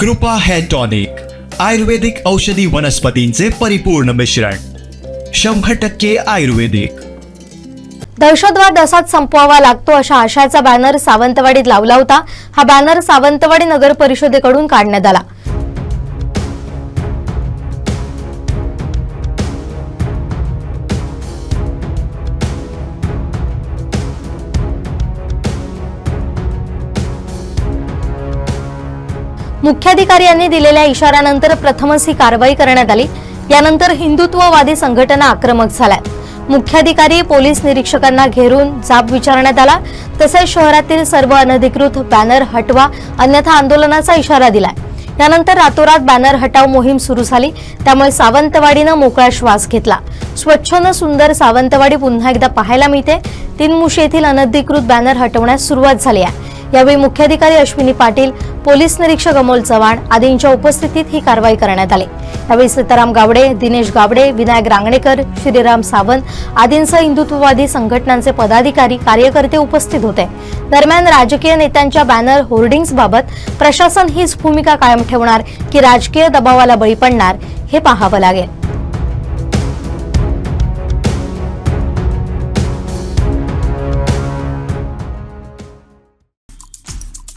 कृपा hair tonic आयुर्वेदिक औषधी वनस्पतींचे परिपूर्ण मिश्रण शंभर टक्के आयुर्वेदिक. दहशतवाद असाच संपवावा लागतो अशा आशयाचा बॅनर सावंतवाडीत लावला होता. हा बॅनर सावंतवाडी नगर परिषदेकडून काढण्यात आला. मुख्याधिकारी यांनी दिलेल्या इशाऱ्यानंतर प्रथमच ही कारवाई करण्यात आली. यानंतर हिंदुत्ववादी संघटना आक्रमक झाल्या. मुख्याधिकारी पोलीस निरीक्षकांना घेरून जाब विचारण्यात आला. तसेच शहरातील सर्व अनधिकृत बॅनर हटवा अन्यथा आंदोलनाचा इशारा दिला यानंतर रातोरात बॅनर हटाव मोहीम सुरू झाली. त्यामुळे सावंतवाडीनं मोकळा श्वास घेतला. स्वच्छ न सुंदर सावंतवाडी पुन्हा एकदा पाहायला मिळते. तीनमुशी येथील अनधिकृत बॅनर हटवण्यास सुरुवात झाली आहे. यावेळी मुख्याधिकारी अश्विनी पाटील पोलीस निरीक्षक अमोल चव्हाण आदींच्या उपस्थितीत ही कारवाई करण्यात आली. यावेळी सीताराम गावडे दिनेश गावडे विनायक रांगणेकर श्रीराम सावंत आदींसह हिंदुत्ववादी संघटनांचे पदाधिकारी कार्यकर्ते उपस्थित होते. दरम्यान राजकीय नेत्यांच्या बॅनर होर्डिंग्स बाबत प्रशासन हीच भूमिका कायम ठेवणार की राजकीय दबावाला बळी पडणार हे पाहावं लागेल.